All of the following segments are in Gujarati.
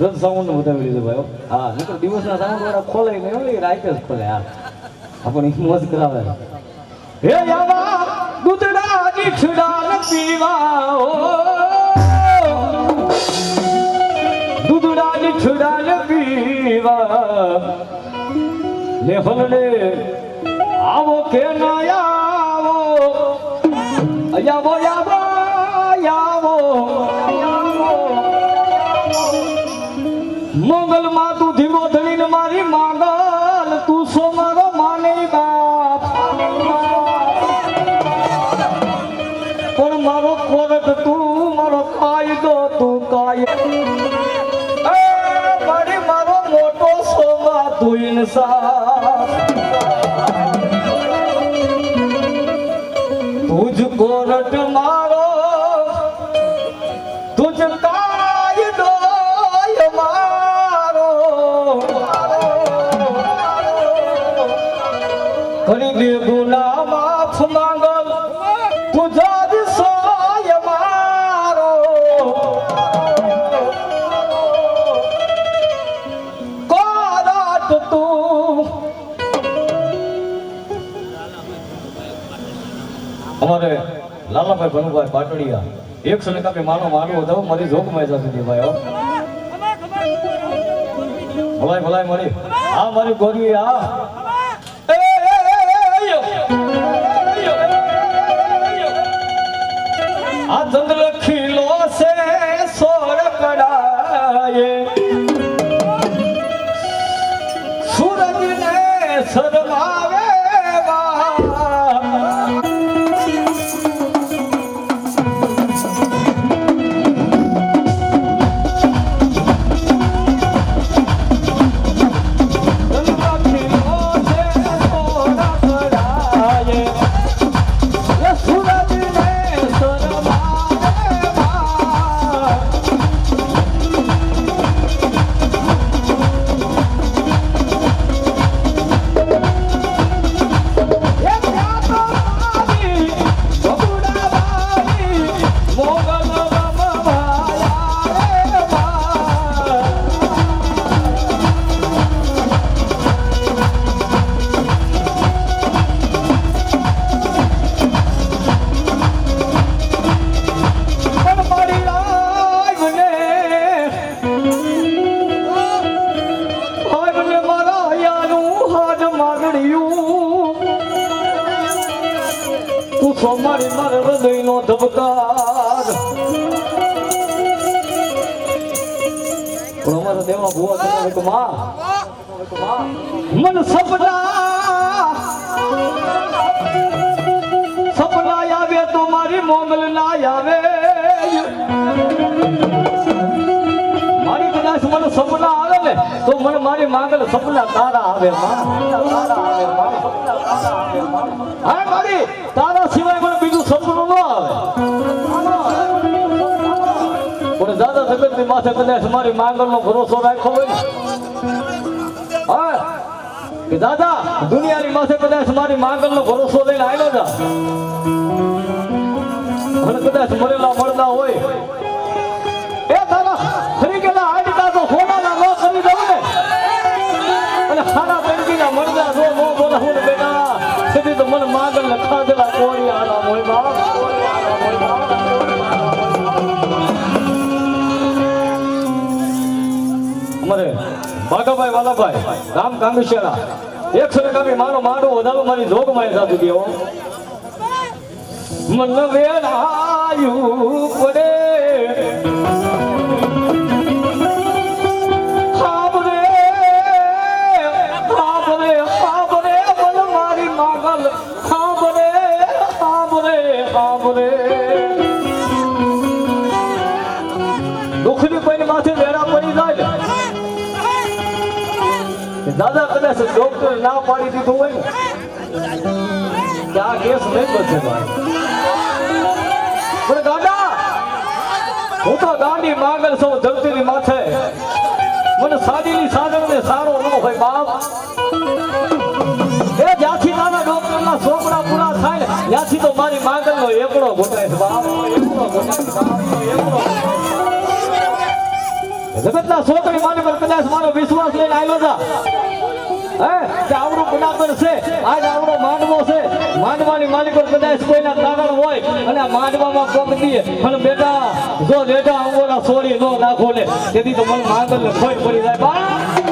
રદ સાઉન્ડ બતાવી લીધું ભાઈ હો. હા નકર દિવસના સાઉન્ડ વાળા ખોલે નહીં એ રાતે જ ખોલે હા આપણને મોજ કરાવે હે યાવા દૂધડા દીઠડા ન પીવા ઓ દૂધડા દીઠડા ન પીવા લે હલડે આવો કે ના આવો અયા આવો અમારે લાલાભાઈ ભનુભાઈ પાટડિયા એકસો ને કાપી માનો મારવો હતો મારી જોકમાં જતી ભાઈ હો ભલાઈ ભલાઈ મારી આ મારી ગોરી આ આ હા સિવાય પણ બીજું સપનું ન પણ દાદા જગતની માથે કદાચ મારી માંગલનો ભરોસો રાખ્યો હોય હા, કે દાદા, દુનિયાની માથે કદાચ મારી માંગલનો ભરોસો લઈને આવ્યો જા અને કદાચ મરેલા મળતા હોય માંગલ ને ખાધેલા મોય વાલાભાઈ રામ કાંગેશ્વરા એકસો કાપી મારો મારો વધારો, મારી જોગ મારી સાધુ ગયો મન વેળાયું પડે. માથે વેળા પડી જાય. ને દાદા, કદાચ ડોક્ટર ના પાડી દીધું હોય ને, કે આ કેસ નહીં બચે પણ દાદા, હું તો દાંડી માંગલ સૌ ધરતીની માથે. મને સાદીની સાધન સારો ન હોય બાપ. છોકરી માને પર કદાચ મારો વિશ્વાસ લઈને આવ્યો હતા હે, કે આવડો ગુનાગર છે. આજ આવડો માંડવો છે. માંડવાની માલિક પર કદાચ કોઈના કારણ હોય અને આ માંડવામાં પગ દીએ. અને બેટા, જો બેટા અંગોના છોડી નો નાખો ને, તેથી તો મને માંગલ ખોઈ પડી જાય. બા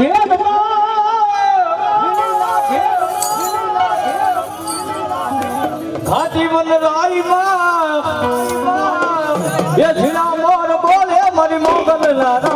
ઘેર. ઘાટી વનરાઈમાં એ ઝીણા મોર બોલે મારી મોગલના રાજમાં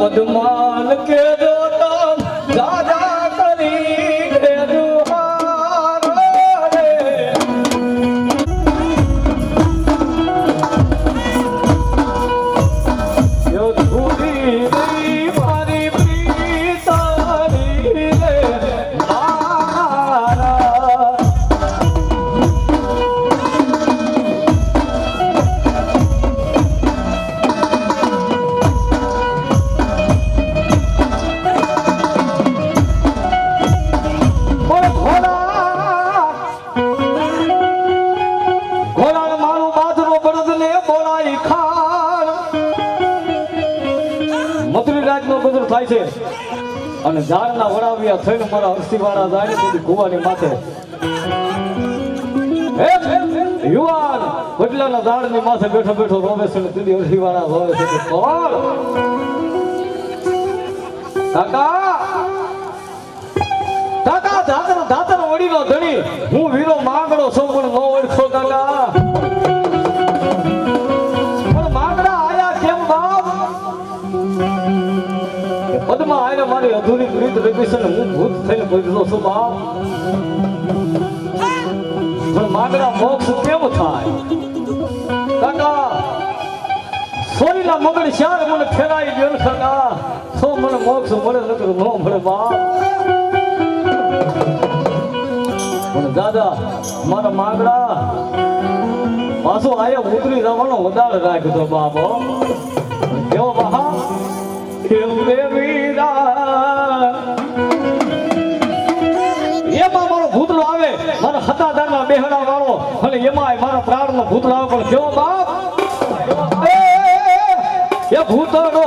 મામા કે મારા હસ્તીવાળા જાય ને કુવાની માથે યુવાન વડલાના ઝાડની માથે બેઠો બેઠો રોવે છે ને તીધી હસ્તીવાળા રોવે છે કે કોણ કાકા કાકા દાતર દાતર વડીનો ધણી હું વીરો માંગડો છું પણ નો ઓળખો કાકા પદમાં આવીને મારી અધૂરી પ્રીત રગી છે હું ભૂત થઈને બદલો છું બાપ પણ મોક્ષ કેમ થાય? કાકા સોરીના મગડ શાર મને ફેરાઈ ગયો કાકા. સો મને મોક્ષ મળે નકર ન મળે બાપ દાદા, મારા માંગડા, પાછો આયો ઉતરી જવાનો વધારે રાખજો બાબો કેવો બહા એમાં મારો ભૂતળો આવે. મારા હતાદારના બેહડા વાળો. અને એમાં મારા પ્રાણનો ભૂતળો આવે પણ એ, ભૂતળો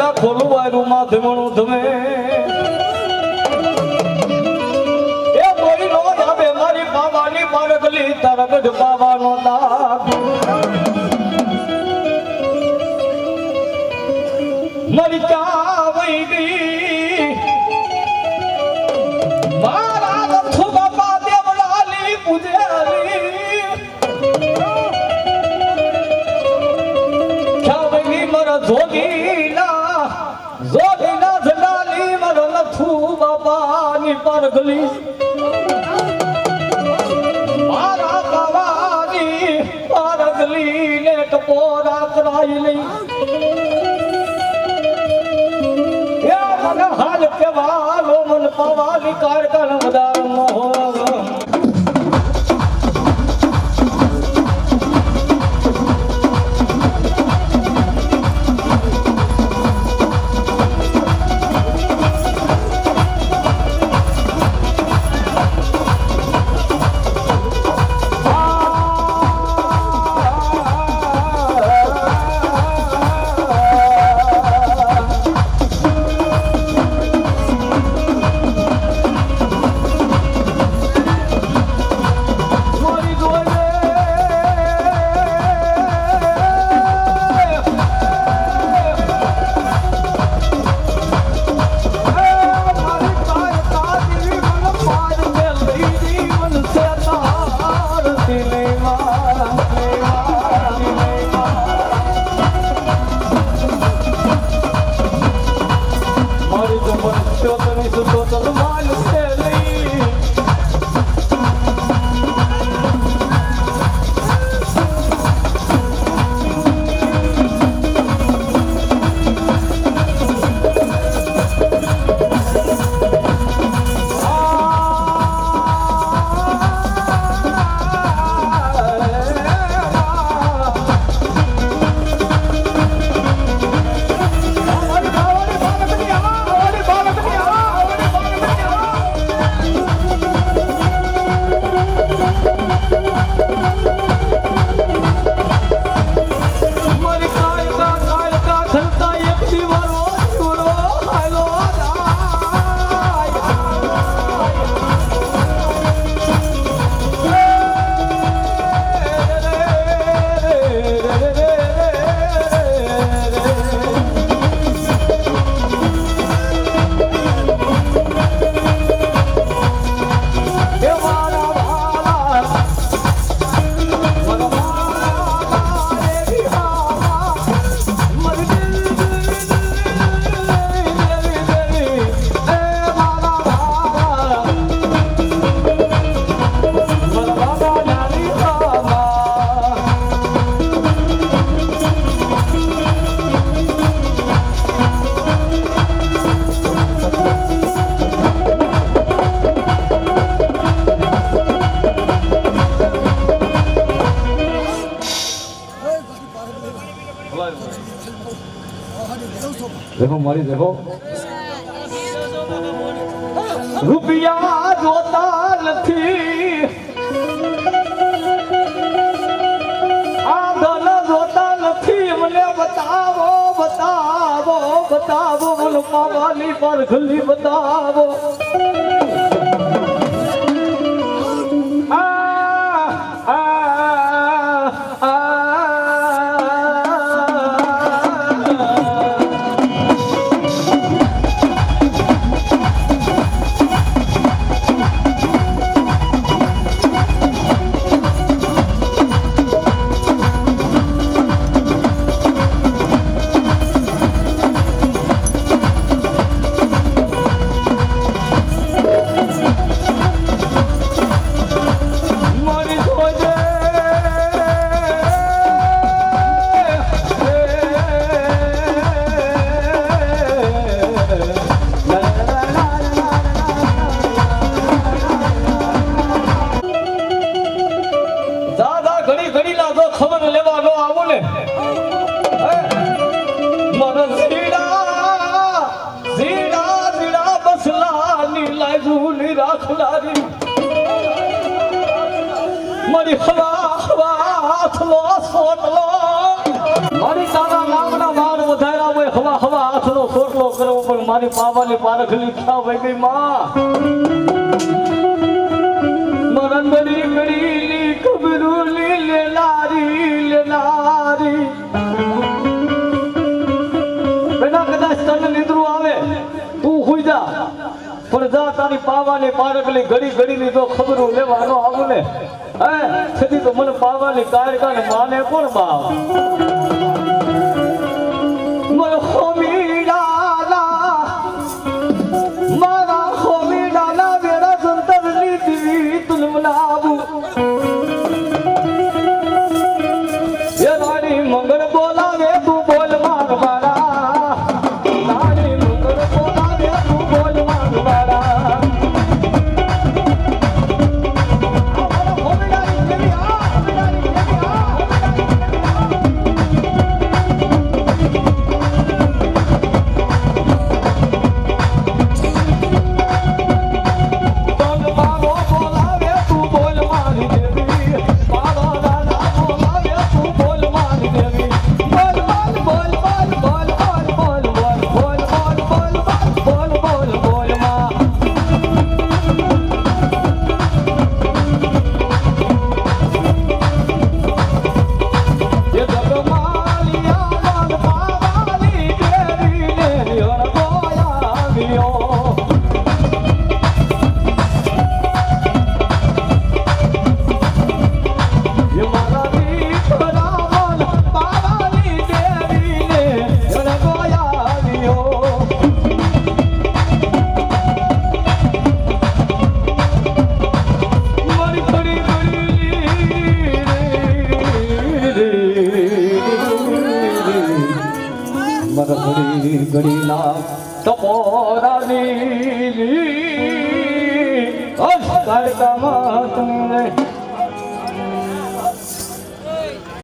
મારી ખોલું વાયરું માથે મણું ધમે. એ મોરી નો આવે મારી બાવાની પારગલી તારા ગઢ બાવાનો દાગ બાપાની મારા બાવાની પરગલી ને ટપોરા કરાઈ લઈ. હાલ કેવાલો મન પવાની કારકણ મળી જહો રૂપિયા જોતા નથી. આ ધન જોતા નથી. મને બતાવો બતાવો બતાવો. મને માવાલી પર ખુલ્લી બતાવો. હાથનો ખોટલો કરવો પણ મારી બાબાની પારખલી ક્યાં વહી ગઈ માં મરણબડી કડીલી કબરૂલી લેલારી લેલારી બેટા કદાચ તને નિદ્રું આવે તું હુઈ જા. પણ જા તારી પાવાની પારકલી ઘડી ઘડીની તો ખબરું લેવાનો આવું ને હે? છતી તો મને પાવાની કાયકા કાને માને પણ બા Oh, me